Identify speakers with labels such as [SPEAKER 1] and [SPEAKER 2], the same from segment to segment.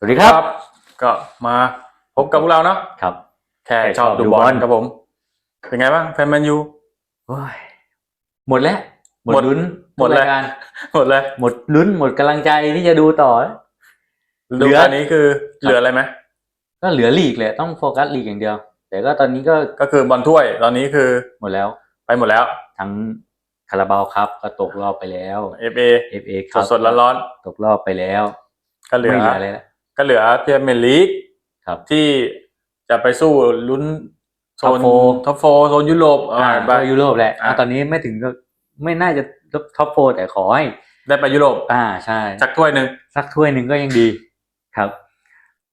[SPEAKER 1] สวัสดีครับ
[SPEAKER 2] ก็มาพบกับพวกเราเนาะ
[SPEAKER 1] ครับ
[SPEAKER 2] แค่
[SPEAKER 1] แค่
[SPEAKER 2] ชอบ
[SPEAKER 1] ชอบดู
[SPEAKER 2] ดูบบอ
[SPEAKER 1] อ
[SPEAKER 2] ล
[SPEAKER 1] ล
[SPEAKER 2] ครับผม เป็นไงบ้างแฟนแมนยู
[SPEAKER 1] โอ้ยหมดแล้ว หมด
[SPEAKER 2] หมด
[SPEAKER 1] ลุ้น
[SPEAKER 2] หมดเลย
[SPEAKER 1] ทุกรายการ
[SPEAKER 2] หมดเลย
[SPEAKER 1] หมดลุ้นหมดกำลังใจที่จะดูต่อเหลื
[SPEAKER 2] ดู
[SPEAKER 1] อ
[SPEAKER 2] ตอนนี้คือเหลืออะไรไหม
[SPEAKER 1] ก็เหลือลีกเลยต้องโฟกัสลีกอย่างเดียว แต่ก็ตอนนี้ก็
[SPEAKER 2] ก็คือบอลถ้วย ตอนนี้คือ
[SPEAKER 1] หมดแล้ว
[SPEAKER 2] ไปหมดแล้ว
[SPEAKER 1] ทั้งคาราบาวครับก็ตกรอบไปแล้ว
[SPEAKER 2] FA
[SPEAKER 1] FA
[SPEAKER 2] สดสดๆร้อน
[SPEAKER 1] ตกรอบไปแล้ว
[SPEAKER 2] ๆก็เหลือ
[SPEAKER 1] ไม่เหลืออะไรแล้ว
[SPEAKER 2] ก็เหลือเพียร์เมลีก
[SPEAKER 1] ครับ
[SPEAKER 2] ที่จะไปสู้ลุ้นโซน
[SPEAKER 1] Top four
[SPEAKER 2] ท็อปโฟโซนยุโรป
[SPEAKER 1] อ่า
[SPEAKER 2] อ่า
[SPEAKER 1] ก็ยุโรปแหละ
[SPEAKER 2] อ่า
[SPEAKER 1] อ่าตอนนี้ไม่ถึงก็ไม่น่าจะท็อปโฟแต่ขอให้
[SPEAKER 2] ได้ไปยุโรป
[SPEAKER 1] อ่าใช่
[SPEAKER 2] สักถ้วยหนึ่ง
[SPEAKER 1] สักถ้วยหนึ่งก็ยังดีครับ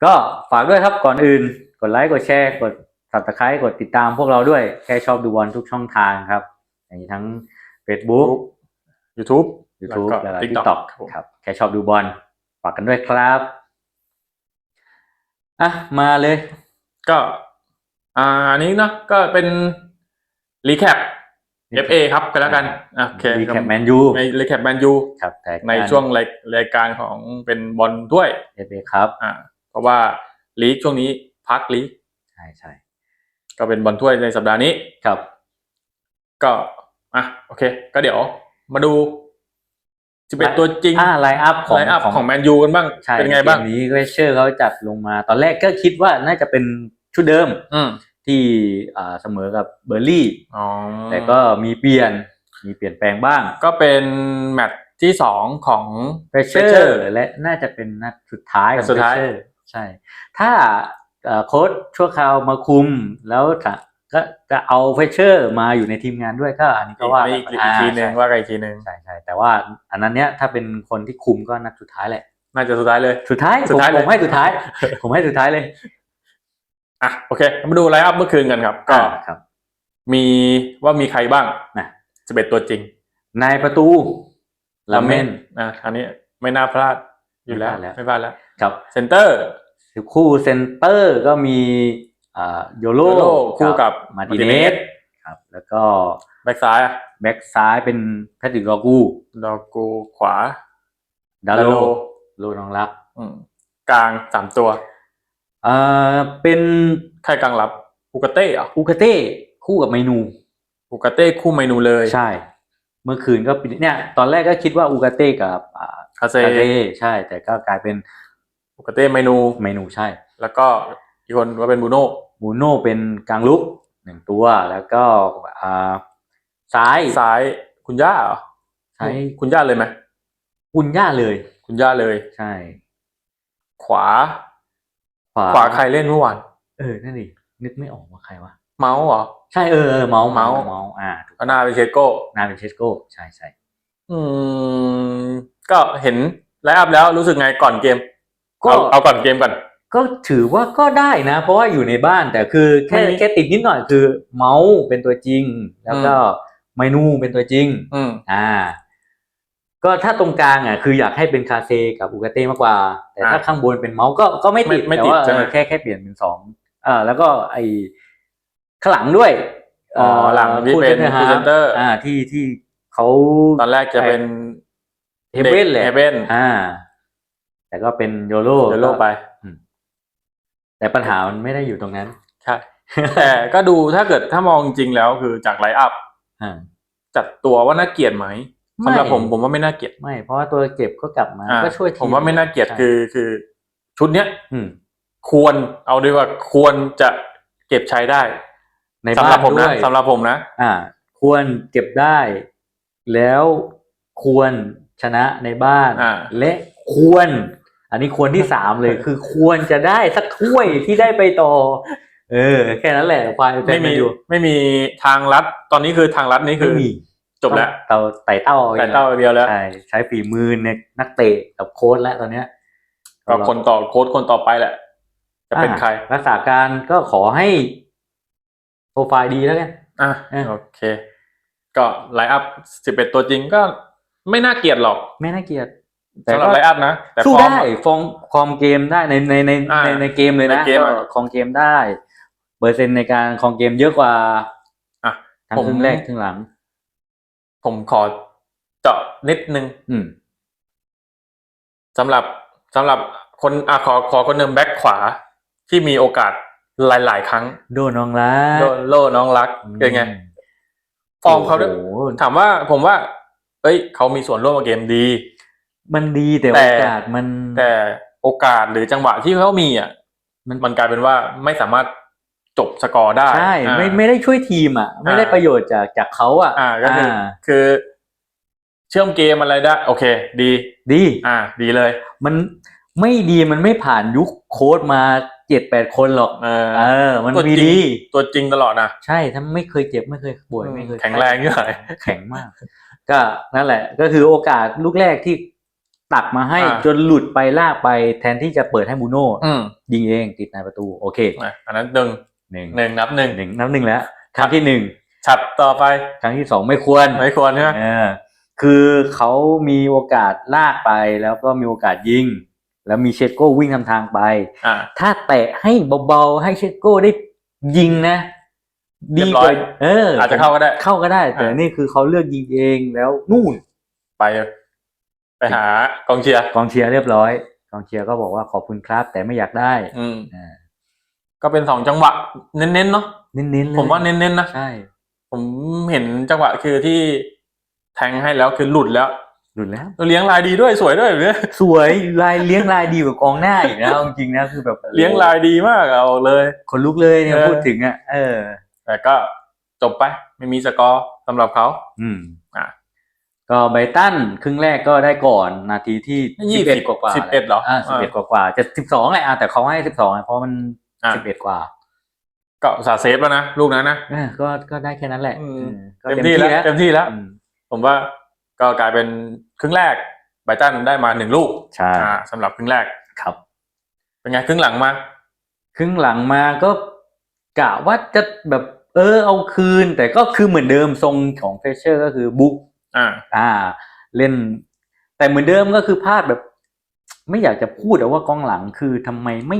[SPEAKER 1] ก็ฝากด้วยครับก่อนอื่น กดไลค์กดแชร์กด subscribe กดติดตามพวกเราด้วยแค่ชอบดูบอลทุกช่องทางครับมีทั้ง Facebook
[SPEAKER 2] YouTube
[SPEAKER 1] YouTube
[SPEAKER 2] แล้
[SPEAKER 1] แล้วว
[SPEAKER 2] ก็
[SPEAKER 1] ก็
[SPEAKER 2] TikTok
[SPEAKER 1] TikTok ครับแค่ชอบดูบอลฝากกันด้วยครับ อะมาเลย
[SPEAKER 2] ก็อ่าอันนี้เนาะก็เป็นรีแคป FA ครับกันแล้วกันอะโอเค
[SPEAKER 1] รีแคปแมนยู
[SPEAKER 2] ในรีแคปแมนยู
[SPEAKER 1] ครับแต่
[SPEAKER 2] ในช่วงรายรายการของเป็นบอลถ้วย
[SPEAKER 1] เอฟเอครับ
[SPEAKER 2] อ่าเพราะว่าลีกช่วงนี้พักลีก
[SPEAKER 1] ใช่ใช่
[SPEAKER 2] ก็เป็นบอลถ้วยในสัปดาห์นี้
[SPEAKER 1] ครับ
[SPEAKER 2] ก็อะโอเค ก็เดี๋ยวมาดู 11ตัวจริง
[SPEAKER 1] อ่าไลน์อัพของ
[SPEAKER 2] ไลน์อัพของแมนยูกันบ้าง
[SPEAKER 1] ใช่
[SPEAKER 2] เป็นไงบ้าง
[SPEAKER 1] เกมนี้เวเชอร์เขาจัดลงมา ตอนแรกก็คิดว่าน่าจะเป็นชุดเดิม
[SPEAKER 2] อืม
[SPEAKER 1] ที่อ่าเสมอกับเบอร์ลี่
[SPEAKER 2] อ๋อ
[SPEAKER 1] แต่ก็มีเปลี่ยนมีเปลี่ยนแปลงบ้าง
[SPEAKER 2] ก็เป็นแมตช์ที่สองของ
[SPEAKER 1] เฟเชอ
[SPEAKER 2] Fletcher
[SPEAKER 1] ร์และน่าจะเป็นนัดสุดท้ายของ
[SPEAKER 2] นัดสุดท้าย
[SPEAKER 1] เฟเชอร์ใช่ ถ้าเอ่อโค้ชชั่วคราวมาคุมแล้ว จะก็จะเอาเฟเชอร์มาอยู่ในทีมงานด้วยก็อันนี้ก็ว่า
[SPEAKER 2] อีก
[SPEAKER 1] กัน
[SPEAKER 2] อีก
[SPEAKER 1] ไป
[SPEAKER 2] อีกทีหนึ่ง
[SPEAKER 1] อ่า
[SPEAKER 2] ว่ากันอีกทีหนึ่ง
[SPEAKER 1] ใช่ใช่แต่ว่าอันนั้นเนี้ยถ้าเป็นคนที่คุมก็นัดสุดท้ายแหละ
[SPEAKER 2] น่าจะสุดท้ายเลย
[SPEAKER 1] สุดท้าย
[SPEAKER 2] สุดท้าย
[SPEAKER 1] ผม
[SPEAKER 2] เลย
[SPEAKER 1] ผมให้สุดท้าย ผมให้สุดท้ายเลย
[SPEAKER 2] อะโอเค มาดูไลน์อัพเมื่อคืนกันครับ ก็
[SPEAKER 1] อ่าครับ
[SPEAKER 2] มีว่ามีใครบ้าง
[SPEAKER 1] นะ
[SPEAKER 2] 11ตัวจริง
[SPEAKER 1] นายประตูลาเมน
[SPEAKER 2] อะอันนี้ไม่น่าพลาดอยู่แล้ว
[SPEAKER 1] ไม่พลาดแล้ว
[SPEAKER 2] ไม่พลาดแล้ว
[SPEAKER 1] ครับ
[SPEAKER 2] เซนเตอร์
[SPEAKER 1] คู่เซนเตอร์ก็มีอ่า โยโล
[SPEAKER 2] โยโร่คู่กับ
[SPEAKER 1] มาติเน
[SPEAKER 2] Martinez
[SPEAKER 1] สครับแล้วก็
[SPEAKER 2] แบ็กซ้ายอะ
[SPEAKER 1] แบ็กซ้ายเป็นแพทริกลอกู
[SPEAKER 2] ดอกูขวา
[SPEAKER 1] ดาโล
[SPEAKER 2] ดาโล
[SPEAKER 1] โลนองรัก
[SPEAKER 2] อืมกลางสามตัว
[SPEAKER 1] อ่าเป็น
[SPEAKER 2] ใครกลางรับอูกาเต้เหรอ
[SPEAKER 1] อูกาเต้คู่กับเมนู
[SPEAKER 2] อูกาเต้คู่เมนูเลย
[SPEAKER 1] ใช่ เมื่อคืนก็ปิดเนี่ยตอนแรกก็คิดว่าอูกาเต้กับอ่า
[SPEAKER 2] คาเซ
[SPEAKER 1] คาเต้ใช่ แต่ก็กลายเป็น
[SPEAKER 2] อูกาเต้เมนู
[SPEAKER 1] เมนูใช่
[SPEAKER 2] แล้วก็อีกคนว่าเป็นบูโน่
[SPEAKER 1] บูโน่เป็นกลางลุกหนึ่งตัวแล้วก็อ่าซ้าย
[SPEAKER 2] ซ้ายคุณย่าเหรอ
[SPEAKER 1] ใช้
[SPEAKER 2] คุณย่าเลยไหม
[SPEAKER 1] อุนย่าเลย
[SPEAKER 2] คุณย่าเลย
[SPEAKER 1] ใช่
[SPEAKER 2] ขวา
[SPEAKER 1] ขวา
[SPEAKER 2] ขวาใครเล่นเมื่อวาน
[SPEAKER 1] เออนั่นดินึกไม่ออกว่าใครวะ
[SPEAKER 2] เมาส์เหรอ
[SPEAKER 1] ใช่เออเออเมาส์
[SPEAKER 2] เมาส์
[SPEAKER 1] เมาส์อ่าถูก
[SPEAKER 2] ก็น่าเป็นเชโก้
[SPEAKER 1] นาเป็นเชสโก้ใช่ใช่
[SPEAKER 2] อืม ก็เห็นไลฟ์อัพแล้วรู้สึกไงก่อนเกม
[SPEAKER 1] ก็
[SPEAKER 2] เอาเอาก่อนเกมก่อน
[SPEAKER 1] ก็ถือว่าก็ได้นะ เพราะว่าอยู่ในบ้านแต่คือแค่
[SPEAKER 2] ไม่มี
[SPEAKER 1] แค่ติดนิดหน่อยคือ เมาส์เป็นตัวจริง แล้วก็เมนูเป็นตัวจริง
[SPEAKER 2] อืม
[SPEAKER 1] อ่า ก็ถ้าตรงกลางอะคืออยากให้เป็นคาเซกับอูกาเต้มากกว่า แต่ถ้า
[SPEAKER 2] อ่า
[SPEAKER 1] ข้างบนเป็นเมาส์ก็ก็ไม่ติด
[SPEAKER 2] ไม่ไม่
[SPEAKER 1] แต่
[SPEAKER 2] ติด
[SPEAKER 1] ว่า
[SPEAKER 2] ใช่ไหม
[SPEAKER 1] เออแค่แค่เปลี่ยนเป็นสองอ่าแล้วก็ไอ้ข้างหลังด้วย
[SPEAKER 2] อ๋อหลังที่เป็น
[SPEAKER 1] คู่
[SPEAKER 2] พรีเซนเตอร์
[SPEAKER 1] อ่าที่ที่เขา
[SPEAKER 2] ตอนแรกจะเป็น
[SPEAKER 1] เฮเว่นแหละ
[SPEAKER 2] เฮเว่น
[SPEAKER 1] อ่า แต่ก็เป็นโยโร
[SPEAKER 2] เดี๋ยวโลกไป
[SPEAKER 1] แต่ปัญหามันไม่ได้อยู่ตรงนั้น
[SPEAKER 2] ใช่ แต่ก็ดูถ้าเกิดถ้ามองจริงแล้วคือจากไลฟ์อัพ
[SPEAKER 1] อ่า
[SPEAKER 2] จัดตัวว่าน่าเกลียดไหม
[SPEAKER 1] ไม่
[SPEAKER 2] สำหรับผมผมว่าไม่น่าเกลียด
[SPEAKER 1] ไม่ เพราะว่าตัวเก็บก็กลับมา
[SPEAKER 2] อ่า
[SPEAKER 1] ก็ช่วยที
[SPEAKER 2] ผมว่าไม่น่าเกลียด
[SPEAKER 1] ใช่
[SPEAKER 2] คือคือ ชุดเนี้ย
[SPEAKER 1] อืม
[SPEAKER 2] ควรเอาดีกว่าควรจะเก็บใช้ได้
[SPEAKER 1] ใน
[SPEAKER 2] สำ
[SPEAKER 1] บ้า
[SPEAKER 2] หรับ
[SPEAKER 1] น
[SPEAKER 2] ผม
[SPEAKER 1] ด้
[SPEAKER 2] นะ
[SPEAKER 1] วย
[SPEAKER 2] สำหรับผมนะ
[SPEAKER 1] อ่า ควรเก็บได้ แล้วควรชนะในบ้าน
[SPEAKER 2] อ่า
[SPEAKER 1] และควร อันนี้ควรที่สามเลย คือควรจะได้สักถ้วยที่ได้ไปต่อ เออ แค่นั้นแหละควายเป็น
[SPEAKER 2] ไม่มี
[SPEAKER 1] อยู่
[SPEAKER 2] ไม่มีทางลัดตอนนี้คือทางลัดนี่คือ
[SPEAKER 1] ไม่มี
[SPEAKER 2] จบแล้ว
[SPEAKER 1] เต่าไต่เต้า
[SPEAKER 2] แต่เต้าเดียวแล้ว
[SPEAKER 1] ใช่ใช้ฝีมือในนักเตะกับโค้ชแล้วตอนเนี้ย
[SPEAKER 2] ก็คนต่อโค้ดคนต่อไปแหละ จะเป็นใคร
[SPEAKER 1] อะรักษาการก็ขอให้โปรไฟล์ดีแล้วกัน
[SPEAKER 2] อะ
[SPEAKER 1] อะ
[SPEAKER 2] โอเค ก็ไลฟ์อัพสิบเอ็ดตัวจริงก็ไม่น่าเกลียดหรอก
[SPEAKER 1] ไม่น่าเกลียด แต่
[SPEAKER 2] สำหรับ
[SPEAKER 1] ก็
[SPEAKER 2] ไลฟ์อัพนะ แต่
[SPEAKER 1] สู้
[SPEAKER 2] ฟอร์ม
[SPEAKER 1] ได้ฟองคอมเกมได้ในในใน
[SPEAKER 2] อ่า
[SPEAKER 1] ในในเกมเลยนะ
[SPEAKER 2] ในเกม
[SPEAKER 1] ก็
[SPEAKER 2] อะ
[SPEAKER 1] คองเกมได้ เปอร์เซ็นต์ในการคองเกมเยอะกว่า
[SPEAKER 2] อะ
[SPEAKER 1] ทั้ง
[SPEAKER 2] ผม
[SPEAKER 1] ครึ่งแรกครึ่งหลัง
[SPEAKER 2] ผมขอเจาะนิดนึง
[SPEAKER 1] อืม
[SPEAKER 2] สำหรับสำหรับคนอะขอขอคนหนึ่งแบ็คขวาที่มีโอกาสหลาย ๆ ครั้ง
[SPEAKER 1] โดนน้องรัก
[SPEAKER 2] โดนโลน้องรักเป็นไง ฟอร์มเขาด้วย
[SPEAKER 1] โอ้โห
[SPEAKER 2] ถามว่าผมว่า เอ้ย เขามีส่วนร่วมกับเกมดี
[SPEAKER 1] มันดีแต่
[SPEAKER 2] แต่
[SPEAKER 1] โอกาสมัน
[SPEAKER 2] แต่โอกาสหรือจังหวะที่เขามีอะ
[SPEAKER 1] มัน
[SPEAKER 2] มันกลายเป็นว่าไม่สามารถจบสกอร์ได้
[SPEAKER 1] ใช่
[SPEAKER 2] อ่า
[SPEAKER 1] ไม่ไม่ได้ช่วยทีมอะ ไม่ได้
[SPEAKER 2] อ่า
[SPEAKER 1] ประโยชน์จากจากเขาอะ
[SPEAKER 2] อ่าก็คืออาคือ เชื่อมเกมอะไรได้ โอเค ดี
[SPEAKER 1] ดี
[SPEAKER 2] อ่า ดีเลย
[SPEAKER 1] มันไม่ดีมันไม่ผ่านยุคโค้ดมาเจ็ดแปดคนหรอก
[SPEAKER 2] เออ
[SPEAKER 1] เออ มัน
[SPEAKER 2] ตัวจริ
[SPEAKER 1] มี
[SPEAKER 2] ง
[SPEAKER 1] ดี
[SPEAKER 2] ตัวจริงตลอดนะ
[SPEAKER 1] ใช่ถ้าไม่เคยเจ็บไม่เคยป่วยไม่เคย
[SPEAKER 2] แข็งแรงเยอะเลย
[SPEAKER 1] แข็งมาก ก็นั่นแหละ ก็คือโอกาสลูกแรกที่ ตักมาให้
[SPEAKER 2] อ่า
[SPEAKER 1] จนหลุดไปลากไปแทนที่จะเปิดให้บูโน่
[SPEAKER 2] อืม
[SPEAKER 1] ยิงเองติดในประตู โอเค
[SPEAKER 2] อะอันนั้นหนึ่ง
[SPEAKER 1] หนึ่ง
[SPEAKER 2] หนึ่งนับหนึ่ง
[SPEAKER 1] หนึ่งนับหนึ่งแล้ว ครั้งที่หนึ่ง
[SPEAKER 2] ฉับต่อไป
[SPEAKER 1] ครั้งที่สองไม่ควร
[SPEAKER 2] ไม่ควรใช่ไหม
[SPEAKER 1] เออคือเขามีโอกาสลากไปแล้วก็มีโอกาสยิง แล้วมีเชโก้วิ่งทำทางไป
[SPEAKER 2] อ่า
[SPEAKER 1] ถ้าแตะให้เบาๆให้เชโก้ได้ยิงนะ
[SPEAKER 2] เรี
[SPEAKER 1] ดี
[SPEAKER 2] ยบร้
[SPEAKER 1] ก
[SPEAKER 2] อย
[SPEAKER 1] ว่าเออ
[SPEAKER 2] อาจจะเข้าก็ได้
[SPEAKER 1] เข้าก็ได้ แต่
[SPEAKER 2] อ่า
[SPEAKER 1] นี่คือเขาเลือกยิงเองแล้วนู่น
[SPEAKER 2] ไปไป หากองเชียร์
[SPEAKER 1] กองเชียร์เรียบร้อย กองเชียร์ก็บอกว่าขอบคุณครับ แต่ไม่อยากได้
[SPEAKER 2] อืม
[SPEAKER 1] อ่า
[SPEAKER 2] ก็เป็นสองจังหวะเน้นๆเนาะ
[SPEAKER 1] เน้นๆเลย
[SPEAKER 2] ผมว่าเน้นๆนะ
[SPEAKER 1] ใช่
[SPEAKER 2] ผมเห็นจังหวะคือที่แทงให้แล้วคือหลุดแล้ว
[SPEAKER 1] หลุดแล้ว
[SPEAKER 2] เลี้ยงลายดีด้วยสวยด้วยแบบเนี้ย
[SPEAKER 1] สวยลายเลี้ยงลายดีกว่ากองหน้าอีกนะเอาจริงๆนะคือแบบ
[SPEAKER 2] เลี้ยงลายดีมากเอาเลย
[SPEAKER 1] คนลุกเลยเนี่ย
[SPEAKER 2] เออ
[SPEAKER 1] พูดถึงอะเออ
[SPEAKER 2] แต่ก็จบไปไม่มีสกอร์สำหรับเขา
[SPEAKER 1] อืม
[SPEAKER 2] อะ
[SPEAKER 1] ก็ไบรตันครึ่งแรกก็ได้ก่อนนาทีที่
[SPEAKER 2] ยี่
[SPEAKER 1] สิบ
[SPEAKER 2] สิ
[SPEAKER 1] เอ็
[SPEAKER 2] บ
[SPEAKER 1] ดกว่าๆ
[SPEAKER 2] สิบเอ็ดเหรอ
[SPEAKER 1] อ่าสิบเอ็ดกว่าๆจะสิบสองแหละอะแต่เขาให้สิบสองเพราะมัน
[SPEAKER 2] อะ
[SPEAKER 1] สิบเอ็ดกว่า
[SPEAKER 2] ก็อุตสาห์เซฟแล้วนะลูกนั้นนะ
[SPEAKER 1] เออก็ก็ได้แค่นั้นแหละ
[SPEAKER 2] อืม
[SPEAKER 1] เออก็
[SPEAKER 2] เต็มที่แล้วเต็มที่แล้ว
[SPEAKER 1] อืม
[SPEAKER 2] ผมว่าก็กลายเป็นครึ่งแรกไบรตันได้มาหนึ่งลูก
[SPEAKER 1] ใช่
[SPEAKER 2] อ่าสำหรับครึ่งแรก
[SPEAKER 1] ครับ
[SPEAKER 2] เป็นไงครึ่งหลังมา
[SPEAKER 1] ครึ่งหลังมาก็กะว่าจะแบบเออเอาคืน แต่ก็คือเหมือนเดิมทรงของเฟเชอร์ก็คือบุ๊ก
[SPEAKER 2] อ่า
[SPEAKER 1] อ่า เล่น แต่เหมือนเดิมก็คือพลาดแบบ ไม่อยากจะพูดแต่ว่ากองหลังคือทำไมไม่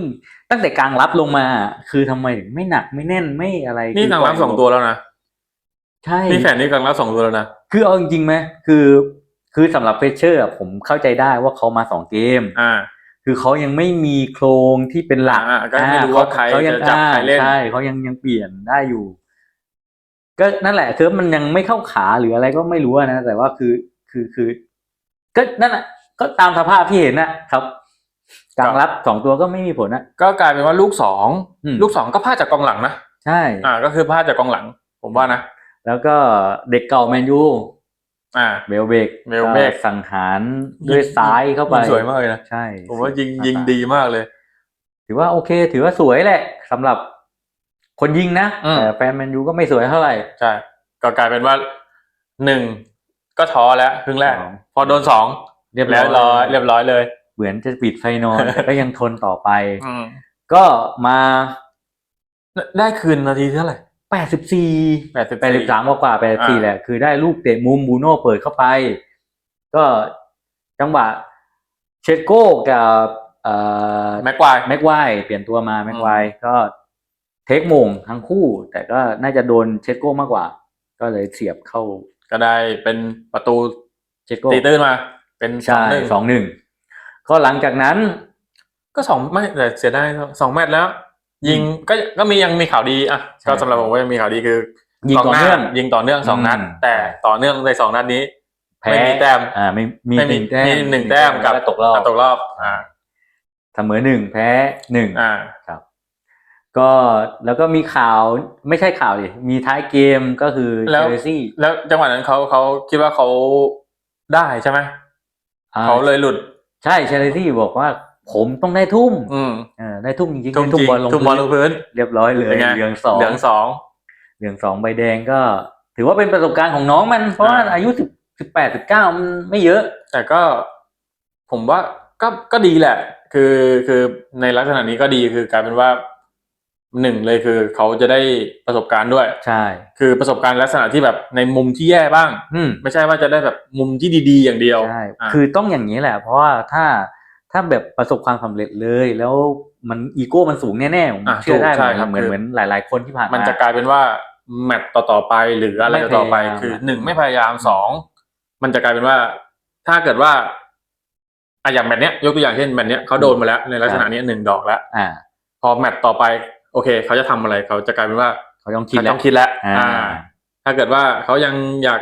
[SPEAKER 1] ตั้งแต่กลางรับลงมา คือทำไมถึงไม่หนักไม่แน่นไม่อะไร
[SPEAKER 2] นี่
[SPEAKER 1] คื
[SPEAKER 2] กลางรับสองตัวแล้วนะ
[SPEAKER 1] ใช่
[SPEAKER 2] นี่แฝนนี่กลางรับสองตัวแล้วนะ
[SPEAKER 1] คือเอาจริงๆไหมคือ คือสำหรับเฟเชอร์ผมเข้าใจได้ว่าเขามาสองเกม
[SPEAKER 2] อ่า
[SPEAKER 1] คือเขายังไม่มีโครงที่เป็นหลัก
[SPEAKER 2] อ่าก็ไม่รู้ว่าใคร
[SPEAKER 1] เขายัง
[SPEAKER 2] จะจับใครเล่น
[SPEAKER 1] ใช่เขายังยังเปลี่ยนได้อยู่ ก็นั่นแหละคือมันยังไม่เข้าขาหรืออะไรก็ไม่รู้อะนะแต่ว่าคือคือคือ ก็นั่นแหละก็ตามสภาพที่เห็นนะครับกลางรับสองตัวก็ไม่มีผลนะ
[SPEAKER 2] ก็กลายเป็นว่าลูกสอง
[SPEAKER 1] อืม
[SPEAKER 2] ลูกสองก็พลาดจากกองหลังนะ
[SPEAKER 1] ใช่
[SPEAKER 2] อ่าก็คือพลาดจากกองหลัง ผมว่านะ
[SPEAKER 1] แล้วก็เด็กเก่าแมนยู
[SPEAKER 2] อ่า
[SPEAKER 1] เบลเบก
[SPEAKER 2] เบลเบก
[SPEAKER 1] สังหารด้วยซ้ายเข้าไป
[SPEAKER 2] ยิงสวยมากเลยนะ
[SPEAKER 1] ใช่
[SPEAKER 2] ผมว่ายิงยิงดีมากเลย
[SPEAKER 1] ถือว่าโอเค ถือว่าสวยแหละสำหรับ คนยิงนะ
[SPEAKER 2] อืม
[SPEAKER 1] แต่แฟนแมนยูก็ไม่สวยเท่าไหร่
[SPEAKER 2] ใช่ก็กลายเป็นว่าหนึ่งก็ท้อแล้วครึ่งแรก
[SPEAKER 1] สอง
[SPEAKER 2] พอโดนสอง
[SPEAKER 1] เรียบ
[SPEAKER 2] เรี
[SPEAKER 1] ร้
[SPEAKER 2] ย
[SPEAKER 1] อย
[SPEAKER 2] บร้อยเรียบร้อยเลย
[SPEAKER 1] เหมือนจะปิดไฟนอนแต่ก็ยังทนต่อไป
[SPEAKER 2] อืม
[SPEAKER 1] ก็มา
[SPEAKER 2] ได้คืนนาทีเท่าไหร่
[SPEAKER 1] 84
[SPEAKER 2] 84
[SPEAKER 1] 83กว่ากว่า84
[SPEAKER 2] อ่า
[SPEAKER 1] แหละ คือได้ลูกเตะมุมบูโน่เปิดเข้าไป ก็จังหวะเชดโก้กับเอ่อ
[SPEAKER 2] แม็กควาย
[SPEAKER 1] แม็กไวร์เปลี่ยนตัวมาแม็กไวร์ก็ เทคโมงทั้งคู่ แต่ก็น่าจะโดนเชดโก้มากกว่า ก็เลยเสียบเข้า
[SPEAKER 2] ก็ได้เป็นประตู
[SPEAKER 1] เชดโก้
[SPEAKER 2] ตีตื้นมา เป็นสอ
[SPEAKER 1] ใช่
[SPEAKER 2] งหนึ่ง
[SPEAKER 1] สองหนึ่งก็หลังจากนั้น
[SPEAKER 2] ก็สองไม่แต่เสียดายสองแมตช์แล้ว ยิงก็ก็มียังมีข่าวดีอะ
[SPEAKER 1] ใช่
[SPEAKER 2] ก็สำหรับผมก็ยังมีข่าวดีคือ
[SPEAKER 1] ยิงต่อเนื่อง
[SPEAKER 2] ยิงต่อเนื่องสองนัด
[SPEAKER 1] อืม
[SPEAKER 2] แต่ต่อเนื่องในสองนัดนี้
[SPEAKER 1] แพ้
[SPEAKER 2] ไม่มีแต้ม
[SPEAKER 1] อ่าไม่มี
[SPEAKER 2] ไม่
[SPEAKER 1] ห
[SPEAKER 2] มี
[SPEAKER 1] นึ่งแต้ม
[SPEAKER 2] มีหนึ่งแต้มกับ
[SPEAKER 1] ล้วตกรอบ
[SPEAKER 2] ตกรอบ อ่า
[SPEAKER 1] เสมอหนึ่งแพ้หนึ่ง
[SPEAKER 2] อ่า
[SPEAKER 1] ครับ ก็แล้วก็มีข่าวไม่ใช่ข่าวดิมีท้ายเกมก็คือ
[SPEAKER 2] แล้ว
[SPEAKER 1] เชลซี
[SPEAKER 2] แล้วจังหวะนั้นเขาเขาคิดว่าเขาได้ใช่ไหม
[SPEAKER 1] อ่า
[SPEAKER 2] เขาเลยหลุด
[SPEAKER 1] ใช่เชลซีบอกว่าผมต้องได้ทุ่ม
[SPEAKER 2] อืม
[SPEAKER 1] เออได้ทุ่มจริงๆ
[SPEAKER 2] ทุ่ม
[SPEAKER 1] ได้
[SPEAKER 2] จริง
[SPEAKER 1] บอลลง
[SPEAKER 2] ทุ่มบอลลง
[SPEAKER 1] พื้น
[SPEAKER 2] พื้น
[SPEAKER 1] เรียบร้อยเลย
[SPEAKER 2] เป็นไง
[SPEAKER 1] เหลืองสอง
[SPEAKER 2] เหลืองสอง
[SPEAKER 1] เหลืองสองใบแดงก็ ถือว่าเป็นประสบการณ์ของน้องมัน เพราะว่า
[SPEAKER 2] อ่า
[SPEAKER 1] อายุสิบสิบแปดสิบเก้ามันไม่เยอะ
[SPEAKER 2] แต่ก็ ผมว่าก็ก็ดีแหละ คือคือในลักษณะนี้ก็ดีคือกลายเป็นว่า หนึ่งเลยคือเขาจะได้ประสบการณ์ด้วย
[SPEAKER 1] ใช่
[SPEAKER 2] คือประสบการณ์ลักษณะที่แบบในมุมที่แย่บ้าง
[SPEAKER 1] อืม
[SPEAKER 2] ไม่ใช่ว่าจะได้แบบมุมที่ดี ๆ อย่างเดียว
[SPEAKER 1] ใช่
[SPEAKER 2] อะ
[SPEAKER 1] คือต้องอย่างนี้แหละ เพราะว่าถ้าถ้าแบบประสบความสำเร็จเลย แล้วมันอีโก้มันสูงแน่ๆผม
[SPEAKER 2] อะ
[SPEAKER 1] เชื่อได้
[SPEAKER 2] ถูกใช่ครับ
[SPEAKER 1] เหมือน
[SPEAKER 2] คือ
[SPEAKER 1] เหมือนหลาย ๆ คนที่ผ่านมา
[SPEAKER 2] มันจะกลายเป็นว่าแมตต์ต่อๆไปหรืออะไร
[SPEAKER 1] ไม่
[SPEAKER 2] ต่อๆไป
[SPEAKER 1] พยายาม
[SPEAKER 2] คือ
[SPEAKER 1] อะ
[SPEAKER 2] หนึ่งไม่พยายามสองมันจะกลายเป็นว่าถ้าเกิดว่าอะอย่างแมตช์เนี้ยยกตัวอย่างเช่นแมตช์เนี้ยเขาโดนมาแล้วในลักษณะเนี้ยหนึ่งดอกแล้ว
[SPEAKER 1] อ่า
[SPEAKER 2] พอแมตช์ต่อไป โอเค เขาจะทำอะไรเขาจะกลายเป็นว่า
[SPEAKER 1] เขาต้องคิด
[SPEAKER 2] เขา
[SPEAKER 1] แล้
[SPEAKER 2] ต้
[SPEAKER 1] ว
[SPEAKER 2] องคิดแล้ว
[SPEAKER 1] อ่า
[SPEAKER 2] อ่าถ้าเกิดว่าเขายังอยาก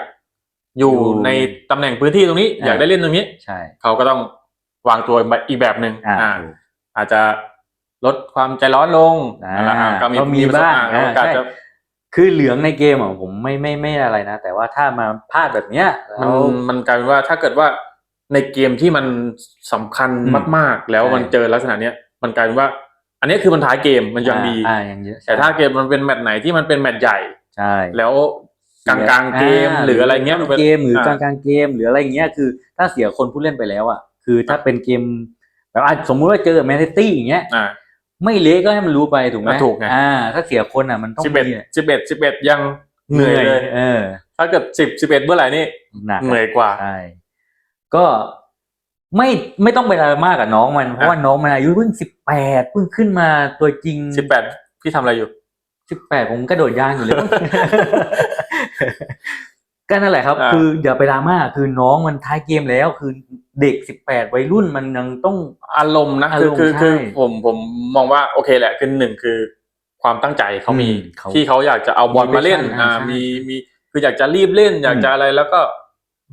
[SPEAKER 2] อยู่
[SPEAKER 1] อยู่
[SPEAKER 2] ในตำแหน่งพื้นที่ตรงนี้
[SPEAKER 1] อ่า
[SPEAKER 2] อยากได้เล่นตรงนี้
[SPEAKER 1] ใช่
[SPEAKER 2] เขาก็ต้องวางตัวอีกแบบหนึ่ง
[SPEAKER 1] อ่า
[SPEAKER 2] อ่า
[SPEAKER 1] ถูก
[SPEAKER 2] อาจจะลดความใจร้อนลง
[SPEAKER 1] อ่า
[SPEAKER 2] อ่าก็มี
[SPEAKER 1] ก็มี
[SPEAKER 2] ประส
[SPEAKER 1] บ้าง
[SPEAKER 2] กรณ์
[SPEAKER 1] อ่า
[SPEAKER 2] โอกาส
[SPEAKER 1] ใช่
[SPEAKER 2] จะ
[SPEAKER 1] คือเหลืองในเกมอะผมไม่ไม่ไม่อะไรนะ แต่ว่าถ้ามาพลาดแบบเนี้ย
[SPEAKER 2] มั
[SPEAKER 1] แล้
[SPEAKER 2] น
[SPEAKER 1] ว
[SPEAKER 2] มันกลายเป็นว่าถ้าเกิดว่าในเกมที่มันสำคัญ
[SPEAKER 1] อืม
[SPEAKER 2] มาก ๆ แล้ว
[SPEAKER 1] ใช่
[SPEAKER 2] มันเจอลักษณะเนี้ยมันกลายเป็นว่า อันนี้คือมันท้ายเกมมันยังดี
[SPEAKER 1] อ่ายังเยอะ
[SPEAKER 2] แต่ถ้าเกมมันเป็นแมตช์ไหนที่มันเป็นแมตช์ใหญ่
[SPEAKER 1] ใช่
[SPEAKER 2] แล้วกลางกลางๆเกมหรืออะไรเงี้ย
[SPEAKER 1] ต้น
[SPEAKER 2] ป็น
[SPEAKER 1] เกมหรือกลาง
[SPEAKER 2] อ่
[SPEAKER 1] กลางๆเกมหรืออะไรอย่างเงี้ยคือ ถ้าเสียคนผู้เล่นไปแล้วอะคือถ้าเป็นเกมแบบอะสมมุติว่าเจอแมนซิตี้อย่างเงี้ย
[SPEAKER 2] อ่า
[SPEAKER 1] ไม่เละก็ให้มันรู้ไปถูกไหม
[SPEAKER 2] อะถูกไง
[SPEAKER 1] อ่า ถ้าเสียคนอะมันต้อง
[SPEAKER 2] สิบเอ็ด
[SPEAKER 1] มี
[SPEAKER 2] สิบเอ็ดสิบเอ็ดยังเหนื่อยเลย
[SPEAKER 1] เออ
[SPEAKER 2] ถ้าเกิดสิบสิบเอ็ดเมื่อไหร่นี่
[SPEAKER 1] หนัก
[SPEAKER 2] เหนื่อยกว่า
[SPEAKER 1] ใช่ก็ ไม่ไม่ต้องเป็นอะไรมากกับน้องมันเพราะว่าน้องมันอายุเพิ่งสิบแปดเพิ่งขึ้นมาตัวจริง
[SPEAKER 2] สิบแปดพี่ทำอะไรอยู่
[SPEAKER 1] สิบแปดผมกระโดดยางอยู่เลย ก็นั่นแหละครับ
[SPEAKER 2] อ่า
[SPEAKER 1] คืออย่าไปดราม่าคือน้องมันท้ายเกมแล้ว คือเด็กสิบแปดวัยรุ่นมันยังต้อง
[SPEAKER 2] อารมณ์นะ
[SPEAKER 1] อา
[SPEAKER 2] คือ
[SPEAKER 1] รมณ์
[SPEAKER 2] คือ
[SPEAKER 1] ใช่
[SPEAKER 2] คือผมผมมองว่าโอเคแหละคือหนึ่งคือความตั้งใจเขามี
[SPEAKER 1] อืมเขา
[SPEAKER 2] ที่เขาอยากจะเอาบอลมาเล่น
[SPEAKER 1] มี passion
[SPEAKER 2] อ่า
[SPEAKER 1] อ่าใช่
[SPEAKER 2] มีมีคืออยากจะรีบเล่น อยากจะอะไรแล้วก็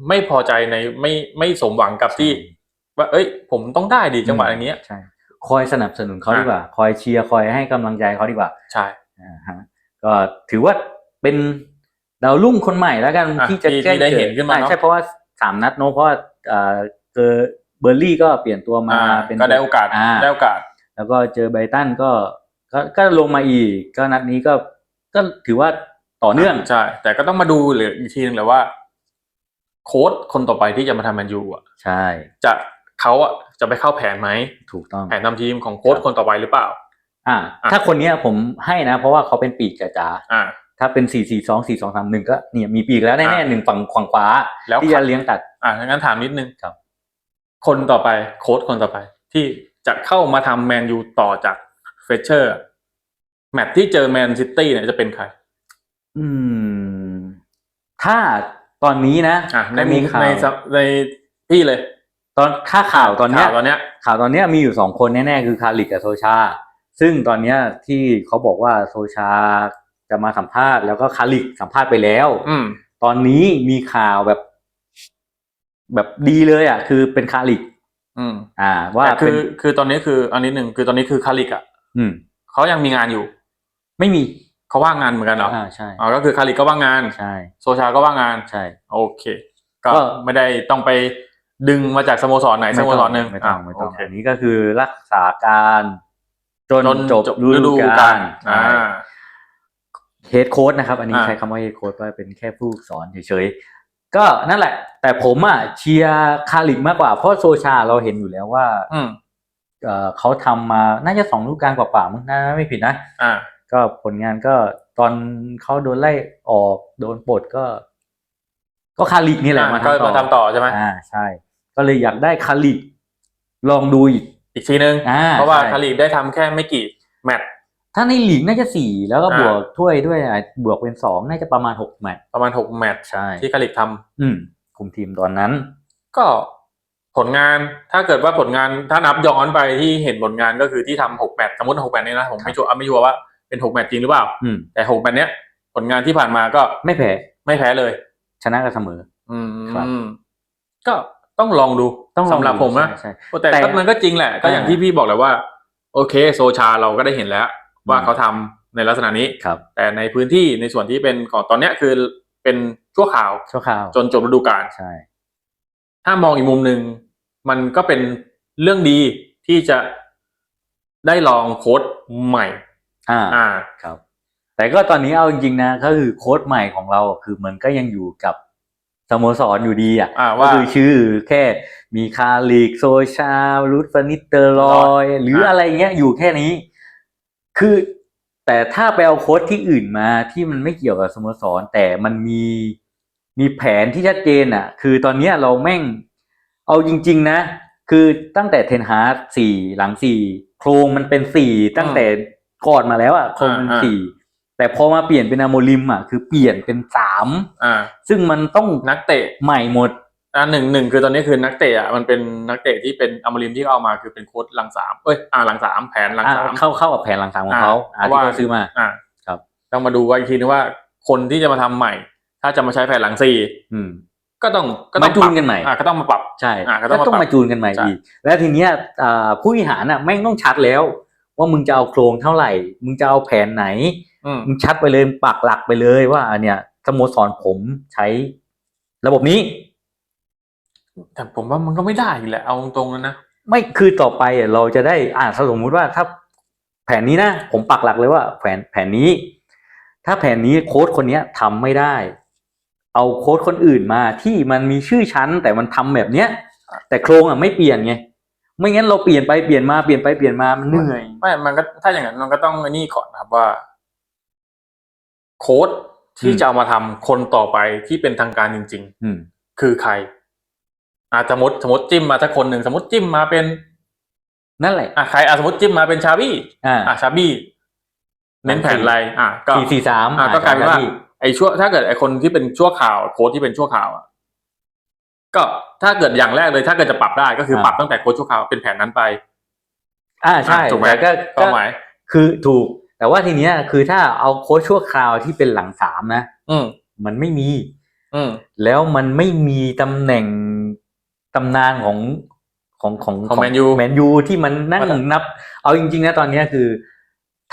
[SPEAKER 2] ไม่พอใจในไม่ไม่สมหวังกับที่ ว่าเอ้ย ผมต้องได้ดีจังหวะอย่างเงี้ย
[SPEAKER 1] ใช่คอยสนับสนุนเขา
[SPEAKER 2] อ่า
[SPEAKER 1] ดีกว่า คอยเชียร์คอยให้กำลังใจเขาดีกว่า
[SPEAKER 2] ใช่
[SPEAKER 1] อ่าฮะก็ถือว่าเป็นดาวรุ่งคนใหม่แล้วกัน
[SPEAKER 2] อะ
[SPEAKER 1] ที่จะ
[SPEAKER 2] ที่
[SPEAKER 1] แจ้ง
[SPEAKER 2] ที่ได้เห็นขึ้นมา
[SPEAKER 1] อ่
[SPEAKER 2] เนอะ
[SPEAKER 1] ใช่เพราะว่าสามนัดเนอะเพราะว่าเอ่อเจอเบอร์ลี่ก็เปลี่ยนตัวมา
[SPEAKER 2] อ่า
[SPEAKER 1] เป็น
[SPEAKER 2] ก็ได้โอกาส
[SPEAKER 1] อ่า
[SPEAKER 2] ได้โอกาส
[SPEAKER 1] แล้วก็เจอไบรตันก็ก็ก็ลงมาอีก ก็นัดนี้ก็ก็ถือว่าต่อเนื่อง
[SPEAKER 2] ใช่แต่ก็ต้องมาดูเหลืออีกทีนึงแหละว่า โค้ดคนต่อไปที่จะมาทำแมนยูอะ
[SPEAKER 1] ใช่
[SPEAKER 2] จะ เขาอะจะไปเข้าแผนไหม
[SPEAKER 1] ถูกต้อง
[SPEAKER 2] แผนทำทีมของโค้ดคนต่อไปหรือเปล่า
[SPEAKER 1] อ่า
[SPEAKER 2] อะ
[SPEAKER 1] ถ้าคนเนี้ยผมให้นะ เพราะว่าเขาเป็นปีกจ๋า
[SPEAKER 2] อ่า
[SPEAKER 1] ๆถ้าเป็นสี่สี่สองสี่สองสามหนึ่งก็เนี่ยมีปีกแล้วแน่
[SPEAKER 2] อะ
[SPEAKER 1] ๆหนึ่งฝั่งขวางขวา
[SPEAKER 2] แล้ว
[SPEAKER 1] ที่จะเลี้ยงตัด
[SPEAKER 2] อ่างั้นถามนิดนึง
[SPEAKER 1] ครับ
[SPEAKER 2] คนต่อไปโค้ดคนต่อไป ที่จะเข้ามาทำแมนยูต่อจากเฟเชอร์แมตช์ที่เจอแมนซิตี้เนี่ยจะเป็นใคร
[SPEAKER 1] อืม ถ้าตอนนี้นะ
[SPEAKER 2] อะใน
[SPEAKER 1] ก็
[SPEAKER 2] มุม
[SPEAKER 1] ข่าว
[SPEAKER 2] ในสในพี่เลย
[SPEAKER 1] ตอนค่าข่าวตอนเนี้ย
[SPEAKER 2] ข่าวตอนเนี้ย
[SPEAKER 1] ข่าวตอนเนี้ยมีอยู่สองคนแน่ๆคือคาริกกับโซชา ซึ่งตอนเนี้ยที่เขาบอกว่าโซชาจะมาสัมภาษณ์แล้วก็คาริกสัมภาษณ์ไปแล้ว
[SPEAKER 2] อืม
[SPEAKER 1] ตอนนี้มีข่าวแบบ แบบดีเลยอะ คือเป็นคาริก
[SPEAKER 2] อืม
[SPEAKER 1] อ่า ว่า
[SPEAKER 2] แต่คื
[SPEAKER 1] เป็น
[SPEAKER 2] อคือตอนนี้คืออันนี้หนึ่งคือตอนนี้คือคาริกอะ
[SPEAKER 1] อืม
[SPEAKER 2] เขายังมีงานอยู่
[SPEAKER 1] ไม่มี
[SPEAKER 2] เขาว่างงานเหมือนกันเหรอ
[SPEAKER 1] อ่าใช่
[SPEAKER 2] อ๋อก็คือคาริกก็ว่างงาน
[SPEAKER 1] ใช่
[SPEAKER 2] โซชาก็ว่างงาน
[SPEAKER 1] ใช่
[SPEAKER 2] โอเค ก็
[SPEAKER 1] ก็
[SPEAKER 2] ไม่ได้ต้องไป ดึงมาจากสโมสรไหนสโมสรหนึ่ง
[SPEAKER 1] ไม่ต้องไม่ต้อง
[SPEAKER 2] โเค
[SPEAKER 1] อันนี้ก็คือรักษาการจน
[SPEAKER 2] จน
[SPEAKER 1] จบ
[SPEAKER 2] จบ
[SPEAKER 1] ฤ
[SPEAKER 2] ฤดู
[SPEAKER 1] ดู
[SPEAKER 2] กากาล
[SPEAKER 1] ล
[SPEAKER 2] อ่า
[SPEAKER 1] เฮดโค้ดนะครับ อันนี้
[SPEAKER 2] อ่า
[SPEAKER 1] ใช้คำว่าเฮดโค้ดว่าเป็นแค่ผู้สอนเฉยๆ ก็นั่นแหละ แต่ผมอะเชียร์คาริกมากกว่า เพราะโซชาเราเห็นอยู่แล้วว่า
[SPEAKER 2] อืม
[SPEAKER 1] เอ่อเขาทำมาน่าจะสองฤดูกาลกว่าๆมั้งน่าไม่ผิดนะ
[SPEAKER 2] อ่า
[SPEAKER 1] ก็ผลงานก็ตอนเขาโดนไล่ออกโดนปลดก็ ก็คาริกนี่แหละ
[SPEAKER 2] อ่า
[SPEAKER 1] มา
[SPEAKER 2] ก็
[SPEAKER 1] ทำต่
[SPEAKER 2] มา
[SPEAKER 1] อ
[SPEAKER 2] ทำต่อใช่ไหม
[SPEAKER 1] อ่าใช่ ก็เลยอยากได้คาริกลองดูอีก
[SPEAKER 2] อีกทีนึง
[SPEAKER 1] อ่า
[SPEAKER 2] เพราะว่า
[SPEAKER 1] ใช่
[SPEAKER 2] คาริกได้ทำแค่ไม่กี่แมตช์
[SPEAKER 1] ถ้าในลีกน่าจะสี่แล้วก็
[SPEAKER 2] อ่า
[SPEAKER 1] บวกถ้วยด้วยอะบวกเป็นสองน่าจะประมาณหกแมตช์
[SPEAKER 2] ประมาณหกแมตช์
[SPEAKER 1] ใช่
[SPEAKER 2] ที่คาริกทำ
[SPEAKER 1] อืมคุมทีมตอนนั้น
[SPEAKER 2] ก็ผลงานถ้าเกิดว่าผลงานถ้านับย้อนไปที่เห็นผลงานก็คือที่ทำหกแมตช์สมมติหกแมตช์นี้นะผมไม่ชัวร์อะไม่ชัวร์ว่าเป็นหกแมตช์จริงหรือเปล่า
[SPEAKER 1] อืม
[SPEAKER 2] แต่หกแมตช์เนี้ยผลงานที่ผ่านมาก็
[SPEAKER 1] ไม่แพ้
[SPEAKER 2] ไม่แพ้เลย
[SPEAKER 1] ชนะกันเสมอ
[SPEAKER 2] อืม
[SPEAKER 1] ครับ
[SPEAKER 2] ก็ ต้องลองดู
[SPEAKER 1] ต้องลอง
[SPEAKER 2] สำหรับผมนะ
[SPEAKER 1] ใช่ใช่
[SPEAKER 2] แต่
[SPEAKER 1] แต่
[SPEAKER 2] ก็มันก็จริงแหละ ก็อย่าง
[SPEAKER 1] อ่า
[SPEAKER 2] ที่พี่บอกแหละว่า โอเค โซชาเราก็ได้เห็นแล้ว ว่า
[SPEAKER 1] อืม
[SPEAKER 2] เขาทำในลักษณะนี้
[SPEAKER 1] ครับ
[SPEAKER 2] แต่ในพื้นที่ในส่วนที่เป็นของตอนเนี้ยคือเป็นชั่วข่าว
[SPEAKER 1] ชั่วคราว
[SPEAKER 2] จนจบฤดูกาล
[SPEAKER 1] ใช่
[SPEAKER 2] ถ้ามองอีกมุมหนึ่งมันก็เป็นเรื่องดีที่จะได้ลองโค้ดใหม่
[SPEAKER 1] อ่า
[SPEAKER 2] อ่า
[SPEAKER 1] ครับ แต่ก็ตอนนี้เอาจริงๆนะ ก็คือโค้ชใหม่ของเราคือมันก็ยังอยู่กับ สโมสรอยู่ดีอะ
[SPEAKER 2] อ่า
[SPEAKER 1] ก็
[SPEAKER 2] ว่า
[SPEAKER 1] คือชื่อแค่มีคาลิกโซชาลูดฟานิสเตอร์ลอยหรืออะไรเงี้ยอยู่แค่นี้ คือแต่ถ้าไปเอาโค้ชที่อื่นมาที่มันไม่เกี่ยวกับสโมสร แต่มันมีมีแผนที่ชัดเจนอะ คือตอนเนี้ยเราแม่งเอาจริง ๆ นะ คือตั้งแต่เทนฮาร์ดสี่หลังสี่โครงมันเป็นสี่ตั้งแต่ก่อนมาแล้วอะโครงเป็น
[SPEAKER 2] อ่า
[SPEAKER 1] สี่ แต่พอมาเปลี่ยนเป็นอะโมลิมอะคือเปลี่ยนเป็นสาม
[SPEAKER 2] อ่า
[SPEAKER 1] ซึ่งมันต้อง
[SPEAKER 2] นักเตะ
[SPEAKER 1] ใหม่หมด
[SPEAKER 2] อ่าหนึ่งหนึ่งคือตอนนี้คือนักเตะอะมันเป็นนักเตะที่เป็นอมรินทร์ที่เขาเอามาคือเป็นโค้ดหลังสามเอ้ยอ่าหลังสามแผนหลัง
[SPEAKER 1] อะ
[SPEAKER 2] สาม
[SPEAKER 1] เข้าเข้ากับแผนหลังสามของเขา
[SPEAKER 2] อ่า
[SPEAKER 1] อ่า
[SPEAKER 2] เพราะ
[SPEAKER 1] ที่
[SPEAKER 2] ว่า
[SPEAKER 1] เขาซื้อมา
[SPEAKER 2] อ่า
[SPEAKER 1] ครับ
[SPEAKER 2] ต้องมาดูว่าอีกทีนึงว่าคนที่จะมาทำใหม่ ถ้าจะมาใช้แผนหลังสี่
[SPEAKER 1] อืม
[SPEAKER 2] ก็ต้องก็ต้อง
[SPEAKER 1] มาจูนกันใหม่
[SPEAKER 2] อ่าก็ต้องมาปรับ
[SPEAKER 1] ใช่
[SPEAKER 2] อะก็
[SPEAKER 1] ก็
[SPEAKER 2] ต้องมา
[SPEAKER 1] ต้อง
[SPEAKER 2] ปรับ
[SPEAKER 1] มาจูนกันใหม่
[SPEAKER 2] ใช่
[SPEAKER 1] อีก แล้วทีเนี้ยอ่าผู้บริหารน่ะแม่งต้องชัดแล้ว ว่ามึงจะเอาโครงเท่าไหร่ มึงจะเอาแผนไหน
[SPEAKER 2] อื ม
[SPEAKER 1] มึงชัดไปเลยปักหลักไปเลยว่าอันเนี้ยสโมสรผมใช้ ระบบนี้
[SPEAKER 2] แต่ผมว่ามันก็ไม่ได้อีกแหละเอาตรงๆแล้วนะ
[SPEAKER 1] ไม่คือต่อไปอะเราจะได้ อ่าถ้าสมมุติว่าถ้าแผนนี้นะผมปักหลักเลยว่า แผนแผนนี้ ถ้าแผนนี้โค้ดคนเนี้ยทำไม่ได้ เอาโค้ดคนอื่นมาที่มันมีชื่อชั้น แต่มันทำแบบเนี้ยแต่โครงอะไม่เปลี่ยนไงไม่งั้นเราเปลี่ยนไปเปลี่ยนมาเปลี่ยนไปเปลี่ยนมามันเหนื่อย
[SPEAKER 2] ไม่มันก็ถ้าอย่างนั้นมันก็ต้องไอ้นี่ก่อนนะครับว่า โค้ดที่
[SPEAKER 1] อืม
[SPEAKER 2] จะเอามาทำคนต่อไปที่เป็นทางการจริง
[SPEAKER 1] อืม
[SPEAKER 2] ๆคือใคร อาสมมติสมมติจิ้มมาถ้าคนหนึ่งสมมติจิ้มมาเป็น
[SPEAKER 1] นั่นแหละ
[SPEAKER 2] อะใครอะสมมติจิ้มมาเป็นชาบี้
[SPEAKER 1] อ่า
[SPEAKER 2] อะชาบี้เน้นแผนอะไรอะก็
[SPEAKER 1] สี่สี่สาม
[SPEAKER 2] อะก็กลายเป็นว่าไอ้ชั่วถ้าเกิดไอ้คนที่เป็นชั่วข่าว โค้ดที่เป็นชั่วข่าวอะก็ถ้าเกิดอย่างแรกเลย ถ้าเกิดจะปรับได้ก็คือปรับตั้งแต่โค้ดชั่วข่าวเป็นแผนนั้นไป
[SPEAKER 1] อ่าใช่
[SPEAKER 2] อะถูกไหม
[SPEAKER 1] แต่ก็
[SPEAKER 2] เป้าหมาย
[SPEAKER 1] คือถูก แต่ว่าทีเนี้ยคือถ้าเอาโค้ชชั่วคราวที่เป็นหลังสามนะ
[SPEAKER 2] อืม
[SPEAKER 1] มันไม่มี
[SPEAKER 2] อืม
[SPEAKER 1] แล้วมันไม่มีตำแหน่งตำนานของของของ
[SPEAKER 2] ของ Man U
[SPEAKER 1] แมนยูที่มันนั่ง
[SPEAKER 2] ว่าแต่
[SPEAKER 1] นับ เอาจริง ๆ นะตอนเนี้ยคือ